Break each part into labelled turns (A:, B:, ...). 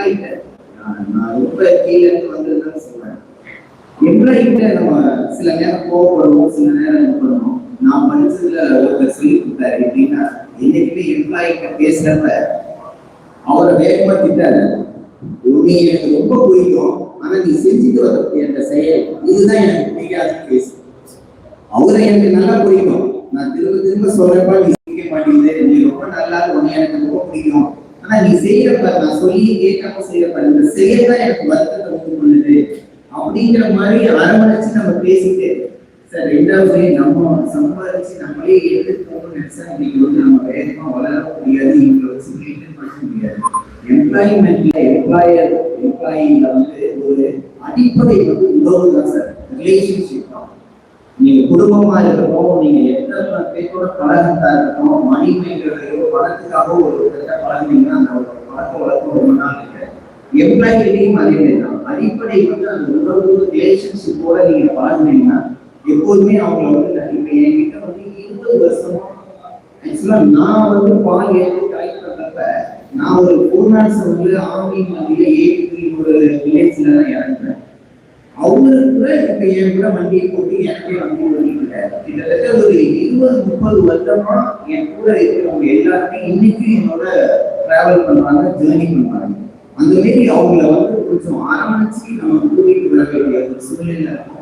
A: எம்ப்ளாயிட்ட நான் ரொம்ப கீழே இருந்து வந்ததுன்னு சொல்றேன். எம்ப்ளாயிட்ட நம்ம சில நேரம் கோவப்படுவோம் சில நேரம் இது பண்ணுவோம். நான் படிச்சதுல ஒருத்தர் சொல்லி கொடுத்தாரு எப்படின்னா என்னைக்குமே எம்ப்ளாயிட்ட பேசுறப்ப அவரை வேகமா திட்டாரு நீ எனக்கு ரொம்ப பிடிக்கும். ஆனா நீ செஞ்சுட்டு வர என்ற செயல். இதுதான் எனக்கு பிடிக்காத பேசு அவரை எனக்கு நல்லா பிடிக்கும். நான் திரும்ப திரும்ப சொல்றப்ப நீ செய்ய மாட்டேங்குது நீ ரொம்ப நல்லா உன்னை எனக்கு ரொம்ப பிடிக்கும். நீ செய்யறப்ப நான் சொல்லி கேட்காம செய்யறப்ப இந்த செயல் தான் எனக்கு வருத்தத்தை உண்டு பண்ணுது அப்படிங்கிற மாதிரி அரவணைச்சு நம்ம பேசிட்டு சார் ரெண்டாவது நம்ம சம்பாதிச்சு நம்மளே எடுத்துட்டு போகணும்னு நினைச்சா இன்னைக்கு வந்து நம்ம வேகமா வளர முடியாது. இவங்களை வச்சு மெயின்டைன் பண்ண முடியாது. எம்ப்ளாய்மெண்ட்ல எம்ப்ளாயர் எம்ப்ளாயில வந்து ஒரு அடிப்படை வந்து உறவு தான் சார். ரிலேஷன்ஷிப் நீங்க குடும்பமா இருக்கட்டும் நீங்க எத்தனை பேரோட பழகத்தா இருக்கணும் மணிமைகளையோ பணத்துக்காக ஒரு கிட்ட பழகினீங்கன்னா அந்த ஒரு பழக்க வழக்கம் ரொம்ப நாள் இல்லை எம்ப்ளாயிலையும் அதே மாதிரி தான் அடிப்படை வந்து அந்த உறவு ரிலேஷன்ஷிப்போட நீங்க பழகினீங்கன்னா எப்போதுமே அவங்கள வந்து இப்ப என்கிட்ட வந்து இருபது வருஷமா ஆக்சுவலா நான் வந்து பால் ஏற்றி கலெக்ட் பண்றப்ப நான் ஒரு ஃபோர் மேன்ஸ் வந்து ஆன்லைன் மத்தியில ஏற்றி ஒரு வில்லேஜ்ல தான் இறங்குறேன் அவங்களுக்கு கூட இப்ப என் கூட வண்டியை போட்டு எனக்கே வண்டி ஓடிட்டு கிட்டத்தட்ட ஒரு இருபது முப்பது வருஷமா என் கூட இருக்கிறவங்க எல்லாருமே இன்னைக்கு என்னோட டிராவல் பண்றாங்க ஜேர்னி பண்றாங்க அந்த மாரி அவங்கள வந்து கொஞ்சம் ஆரம்பிச்சு நம்ம கூட்டிட்டு வர வேண்டிய ஒரு சூழ்நிலை இருக்கும்.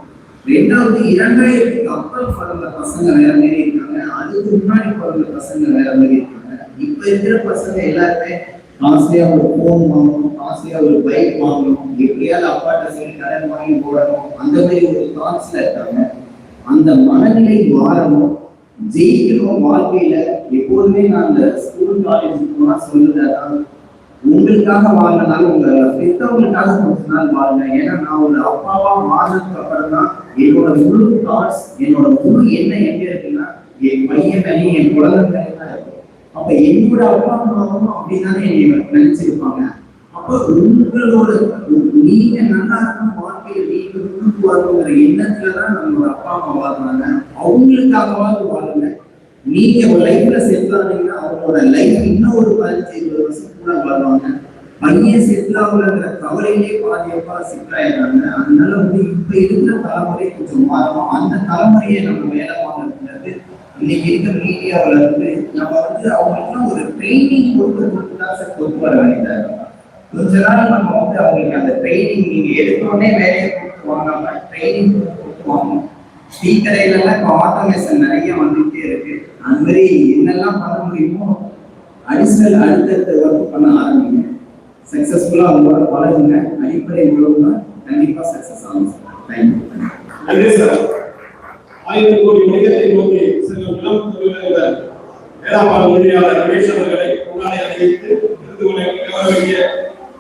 A: ரெண்டாவது இரண்டாயிரத்துக்கு அப்புறம் பிறந்த பசங்க வேற மாதிரி இருக்காங்க. அதுக்கு முன்னாடி பிறந்த பசங்க வேற மாதிரி இருக்காங்க. இப்ப இருக்கிற பசங்க எல்லாருமே ஆசையா ஒரு போன் வாங்கணும் ஆசையா ஒரு பைக் வாங்கணும் எப்படியாவது அப்பாட்ட சொல்லி கடன் வாங்கி போடணும் அந்த மாதிரி ஒரு தாட்ஸ்ல இருக்காங்க. அந்த மனநிலை வாரணும் ஜெயிக்கணும் வாழ்க்கையில. எப்போதுமே நான் அந்த ஸ்கூல் காலேஜ் போனா சொல்லுதான் உங்களுக்காக வாழ்ந்தனால உங்க பெற்றவங்களுக்காக கொஞ்ச நாள் வாழுங்க ஏன்னா நான் ஒரு அப்பாவா மாறினதுக்கு அப்புறம் தான் என்னோட முழு தாட்ஸ் என்னோட முழு எண்ணம் எங்க இருக்குன்னா என் பையன் மேலேயும் என் குழந்தை மேலேயும் தான் இருக்கும் அப்ப என்னோட அப்பா அம்மாவும் அப்படிதானே என்னை நினைச்சிருப்பாங்க. அப்ப உங்களோட நீங்க நல்லா இருக்கணும் வாழ்க்கையில நீங்க முன்னுக்கு வரணுங்கிற எண்ணத்துலதான் நம்மளோட அப்பா அம்மா வாழ்றாங்க. அவங்களுக்காகவாவது வாழுங்க. நீங்க ஒரு லைஃப்ல செட்டில் ஆனீங்கன்னா அவங்களோட லைஃப் இன்னும் ஒரு பதினஞ்சு இருபது வருஷம் கூட வாழ்வாங்க. பையன் செட்டில் ஆகுறங்கிற கவலையிலே பாதி அப்பா சிக்கலாயிடுறாங்க அதனால வந்து இப்ப இருக்கிற தலைமுறை கொஞ்சம் மாறணும். அந்த தலைமுறையை நம்ம வேலை வாங்க இன்னைக்கு இருக்க மீடியாவில் இருந்து நம்ம வந்து அவங்களுக்குலாம் ஒரு ட்ரைனிங் கொடுத்து கொடுத்துதான் சார் கொண்டு வர வேண்டியதாக இருக்கும். கொஞ்ச நாள் நம்ம வந்து அவங்களுக்கு அந்த ட்ரைனிங் நீங்க எடுத்தோடனே வேலையை கொடுத்து வாங்காம ட்ரைனிங் கொடுத்து வாங்கணும். டீ இப்போ ஆட்டோமேஷன் நிறைய வந்துட்டே இருக்கு. அந்த மாதிரி என்னெல்லாம் பண்ண முடியுமோ அடிஷனல் அடுத்தடுத்த ஒர்க் பண்ண ஆரம்பிங்க. சக்சஸ்ஃபுல்லாக அவங்களோட வளருங்க அடிப்படை உழவுனா கண்டிப்பா சக்சஸ் ஆகும். சார் தேங்க்யூ
B: நன்றி சார் ஆயிரம் கோடி மனிதத்தை நோக்கி இளம் வேளாண் மொழியாளர் ரமேஷ் அவர்களை முன்னாடி அறிவித்து இருந்து கொள்ள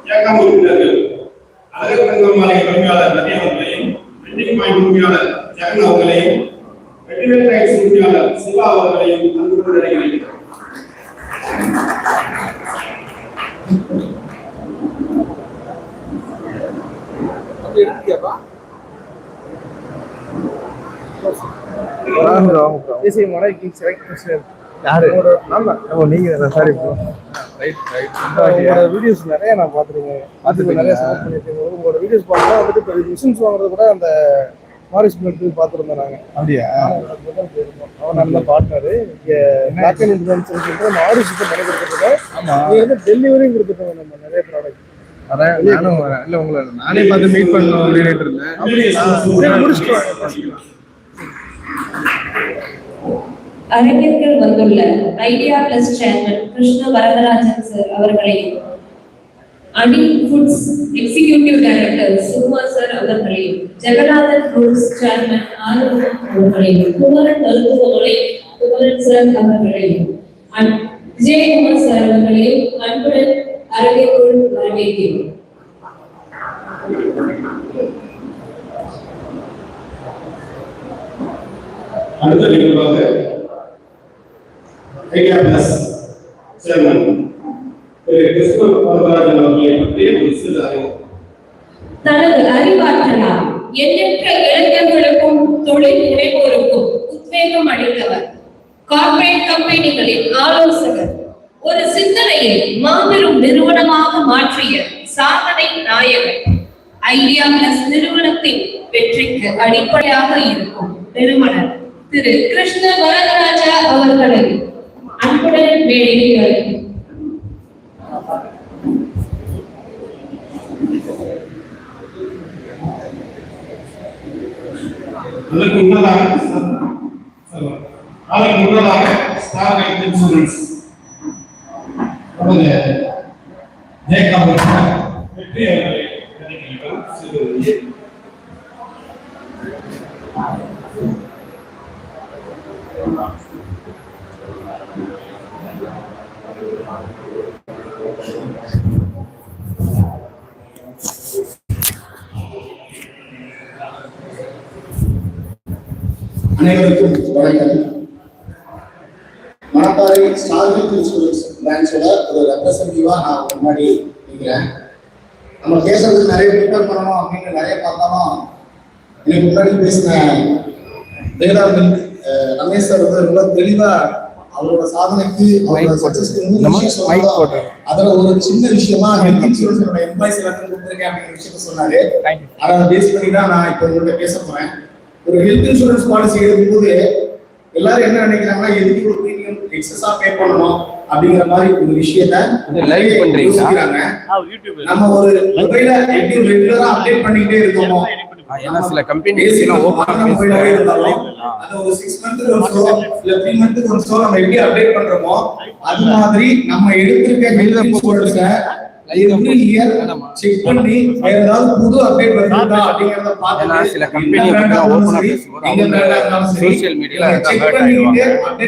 B: இயக்கம் உறுப்பினர்கள் அழகு பெருங்கமாலை உரிமையாளர் ரவி அவர்களையும் வெட்டிங் பாயிண்ட் உரிமையாளர் ஜெகன் அவர்களையும் வெற்றிவேல் டைம்ஸ் உரிமையாளர் சிவா அவர்களையும் அன்புடன் அழைக்கிறேன்
C: இசை மலை கிங் செலக்ட்
D: யாரு?
C: ஆமா.
D: ஓ நீங்க சாரி ப்ரோ ரைட்
C: உங்களோட வீடியோஸ் நிறைய நான் பார்த்துருக்கேன். அதுக்கு நிறைய உங்களோட வீடியோஸ் பார்த்தா வந்துட்டு இப்போ மிஷின்ஸ் வாங்குறது கூட அந்த மாரிஸ் பார்த்துருந்தோம் நாங்கள்
D: அப்படியா?
C: அவன் நல்ல பார்ட்னரு இங்கே பிளாக் அண்ட் கொடுத்துருக்கோம் நீங்க வந்து டெலிவரியும் கொடுத்துட்டோம் நம்ம நிறைய ப்ராடக்ட்
D: வரேன். நானும் வரேன். இல்ல உங்களை நானே பார்த்து மீட் பண்ணணும் அப்படின்னு இருந்தேன்.
C: அப்படியே முடிச்சுட்டு வாங்க.
E: அறிஞர்கள் வந்துள்ள idea plus chairman Krishna Varadarajan sir அவர்களையும் அணி foods executive director Sukuma sir அவர்களையும் ஜெகநாதன் ஃபுட்ஸ் சேர்மன் ஆறுமுகம் அவர்களையும் குமரன் மருத்துவமனை குமரன் சார் அவர்களையும் விஜயகுமார் சார் அவர்களையும் அன்புடன் அரவேற்குள் வரவேற்கிறோம்.
B: அடுத்த நிகழ்வாக ஐடியா பிளஸ் சேர்மன் திரு கிருஷ்ண வரதராஜன் அவர்களை பற்றிய ஒரு சிறு அறிவு
E: தனது அறிவாற்றலால் எண்ணற்ற இளைஞர்களுக்கும் தொழில் முனைவோருக்கும் உத்வேகம் அளித்தவர் கார்ப்பரேட் கம்பெனிகளின் ஆலோசகர். ஒரு சிந்தனையை மாபெரும் நிறுவனமாக மாற்றிய சாதனை நாயகன். ஐடியா பிளஸ் நிறுவனத்தின் வெற்றிக்கு அடிப்படையாக இருக்கும் நிறுவனர் திரு கிருஷ்ண வரதராஜா அவர்களை அன்புடன் வேண்டுகிறேன்.
B: அதற்கு முன்னதாக அதற்கு முன்னதாக ஸ்டார் ஹெல்த் இன்சூரன்ஸ் வெற்றி அவர்களை சிறு
F: அனைவருக்கும் வணக்கம். மணப்பாறை ஸ்டார் ஹெல்த் இன்சூரன்ஸ் பிரான்ச்சோட ஒரு ரெப்ரசன்டேட்டிவா நான் முன்னாடி நிற்கிறேன் நம்ம பேசுறதுக்கு நிறைய ப்ரிப்பேர் பண்ணணும் அப்படின்னு நிறைய பார்த்தாலும் எனக்கு முன்னாடி பேசின அஹ், ரமேஷ் சார் வந்து ரொம்ப தெளிவா அவரோட சாதனைக்கு அவரோட சக்சஸ்க்கு. அதுல ஒரு சின்ன விஷயமா ஹெல்த் இன்சூரன்ஸ் எம்ப்ளாய்ஸ் எல்லாத்தையும் கொடுத்துருக்கேன் அப்படிங்கிற விஷயத்த சொன்னாரு. அதை பேஸ் பண்ணி தான் நான் இப்போ உங்கள்கிட்ட பேச போறேன். ஒரு ஹெல்த் இன்சூரன்ஸ் பாலிசி எடுக்கும்போது எல்லாரும் என்ன நினைக்கிறாங்கன்னா எதுக்கு ஒரு பிரீமியம் எக்ஸஸா பே பண்ணணும் அப்படிங்கிற மாதிரி ஒரு விஷயத்த
D: பண்றீங்களா?
F: யோசிக்கிறாங்க. நம்ம ஒரு மொபைல எப்படி ரெகுலரா அப்டேட் பண்ணிக்கிட்டே இருக்கோமோ
D: ஏன்னா சில கம்பெனி
F: இருந்தாலும் அது ஒரு சிக்ஸ் மந்த் ஒன்ஸோ இல்ல த்ரீ மந்த் ஒன்ஸோ நம்ம எப்படி அப்டேட் பண்றோமோ அது மாதிரி நம்ம எடுத்திருக்க ஹெல்த் இன்சூரன்ஸ எவ்ரி இயர் செக் பண்ணி வேற ஏதாவது புது அப்டேட் வருதா அப்படிங்கறத பார்த்து
D: சில
F: செக் பண்ணிட்டு